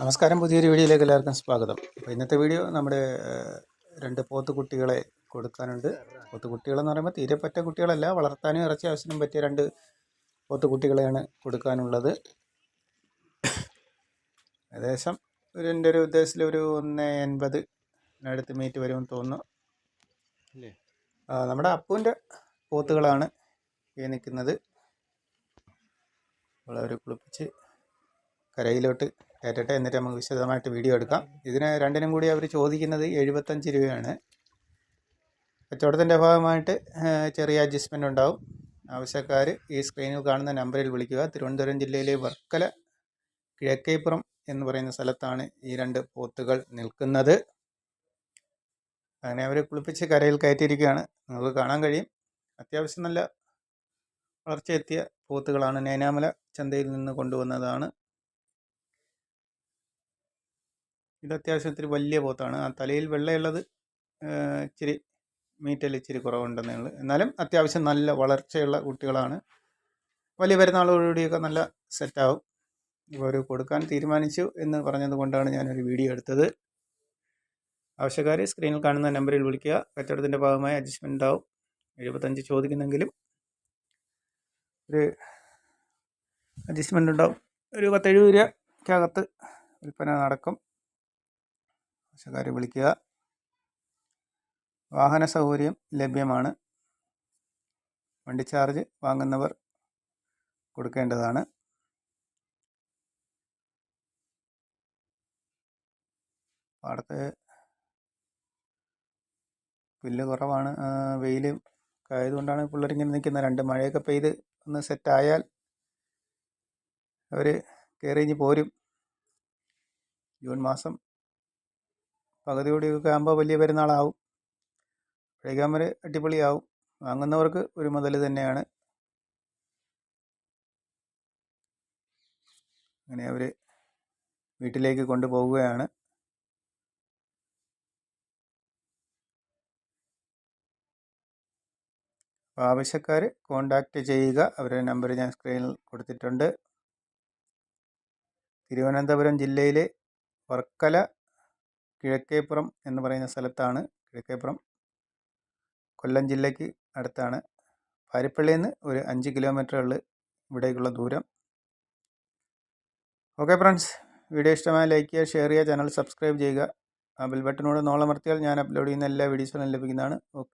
നമസ്കാരം പുതിയൊരു വീഡിയോയിലേക്ക് എല്ലാവർക്കും സ്വാഗതം. അപ്പോൾ ഇന്നത്തെ വീഡിയോ നമ്മുടെ രണ്ട് പോത്തുകുട്ടികളെ കൊടുക്കാനുണ്ട്. പോത്തുകുട്ടികളെന്ന് പറയുമ്പോൾ തീരെ പറ്റ കുട്ടികളല്ല വളർത്താനും ഇറച്ചി ആവശ്യത്തിനും പറ്റിയ രണ്ട് പോത്തുകുട്ടികളെയാണ് കൊടുക്കാനുള്ളത്. ഏകദേശം ഒരു എന്റെ ഒരു ഉദ്ദേശത്തിൽ ഒരു ഒന്ന് എൺപത് അടുത്ത് മീറ്റ് വരുമെന്ന് തോന്നുന്നു. നമ്മുടെ അപ്പുവിന്റെ പോത്തുകളാണ് ഈ നിൽക്കുന്നത്. അവർ കുളിപ്പിച്ച് കരയിലോട്ട് കയറ്റട്ടെ എന്നിട്ട് നമുക്ക് വിശദമായിട്ട് വീഡിയോ എടുക്കാം. ഇതിന് രണ്ടിനും കൂടി അവർ ചോദിക്കുന്നത് എഴുപത്തഞ്ച് രൂപയാണ്. കച്ചവടത്തിന്റെ ഭാഗമായിട്ട് ചെറിയ അഡ്ജസ്റ്റ്മെന്റ് ഉണ്ടാവും. ആവശ്യക്കാർ ഈ സ്ക്രീനിൽ കാണുന്ന നമ്പറിൽ വിളിക്കുക. തിരുവനന്തപുരം ജില്ലയിലെ വർക്കല കിഴക്കേപ്പുറം എന്ന് പറയുന്ന സ്ഥലത്താണ് ഈ രണ്ട് പോത്തുകൾ നിൽക്കുന്നത്. അങ്ങനെ അവർ കുളിപ്പിച്ച് കരയിൽ കയറ്റിയിരിക്കുകയാണ്. നിങ്ങൾക്ക് കാണാൻ കഴിയും. അത്യാവശ്യം നല്ല വളർച്ചയെത്തിയ പോത്തുകളാണ്. നേനാമല ചന്തയിൽ നിന്ന് കൊണ്ടുവന്നതാണ്. ഇത് അത്യാവശ്യം ഇത്തിരി വലിയ പോത്താണ്. ആ തലയിൽ വെള്ളയുള്ളത് ഇച്ചിരി മീറ്റൽ ഇച്ചിരി കുറവുണ്ടെന്നേ ഉള്ളൂ. എന്നാലും അത്യാവശ്യം നല്ല വളർച്ചയുള്ള കുട്ടികളാണ്. വലിയ പെരുന്നാളോടുകൂടിയൊക്കെ നല്ല സെറ്റാവും. ഇപ്പോൾ ഒരു കൊടുക്കാൻ തീരുമാനിച്ചു എന്ന് പറഞ്ഞതുകൊണ്ടാണ് ഞാനൊരു വീഡിയോ എടുത്തത്. ആവശ്യക്കാർ സ്ക്രീനിൽ കാണുന്ന നമ്പറിൽ വിളിക്കുക. കച്ചവടത്തിന്റെ ഭാഗമായി അഡ്ജസ്റ്റ്മെന്റ് ഉണ്ടാവും. എഴുപത്തഞ്ച് ചോദിക്കുന്നെങ്കിലും ഒരു അഡ്ജസ്റ്റ്മെന്റ് ഉണ്ടാവും. ഒരു പത്തെഴുപത് രൂപയ്ക്കകത്ത് വിൽപ്പന നടക്കും. ആവശ്യക്കാരെ വിളിക്കുക. വാഹന സൗകര്യം ലഭ്യമാണ്. വണ്ടി ചാർജ് വാങ്ങുന്നവർ കൊടുക്കേണ്ടതാണ്. പാടത്ത് പുല്ല് കുറവാണ്. വെയിൽ ആയതുകൊണ്ടാണ് പിള്ളേരിങ്ങനെ നിൽക്കുന്നത്. രണ്ട് മഴയൊക്കെ പെയ്ത് ഒന്ന് സെറ്റായാൽ അവർ കയറിഞ്ഞ് പോരും. ജൂൺ മാസം പകുതിയോടെയൊക്കെ ആകുമ്പോൾ വലിയ പെരുന്നാളാവും. അപ്പോഴേക്കും അവർ അടിപൊളിയാവും. വാങ്ങുന്നവർക്ക് ഒരു മുതൽ തന്നെയാണ്. അങ്ങനെ അവർ വീട്ടിലേക്ക് കൊണ്ടുപോവുകയാണ്. അപ്പോൾ ആവശ്യക്കാർ കോണ്ടാക്റ്റ് ചെയ്യുക. അവരുടെ നമ്പർ ഞാൻ സ്ക്രീനിൽ കൊടുത്തിട്ടുണ്ട്. തിരുവനന്തപുരം ജില്ലയിലെ വർക്കല കിഴക്കേപ്പുറം എന്ന് പറയുന്ന സ്ഥലത്താണ് കിഴക്കേപ്പുറം. കൊല്ലം ജില്ലയ്ക്ക് അടുത്താണ്. പാരിപ്പള്ളിയിൽ നിന്ന് ഒരു അഞ്ച് കിലോമീറ്ററുകൾ ഇവിടേക്കുള്ള ദൂരം. ഓക്കെ ഫ്രണ്ട്സ് വീഡിയോ ഇഷ്ടമായ ലൈക്ക് ചെയ്യുക ഷെയർ ചെയ്യുക ചാനൽ സബ്സ്ക്രൈബ് ചെയ്യുക. ആ ബെൽ ബട്ടനോട് നോളമർത്തിയാൽ ഞാൻ അപ്ലോഡ് ചെയ്യുന്ന എല്ലാ വീഡിയോസുകളും ലഭിക്കുന്നതാണ്. ഓക്കെ.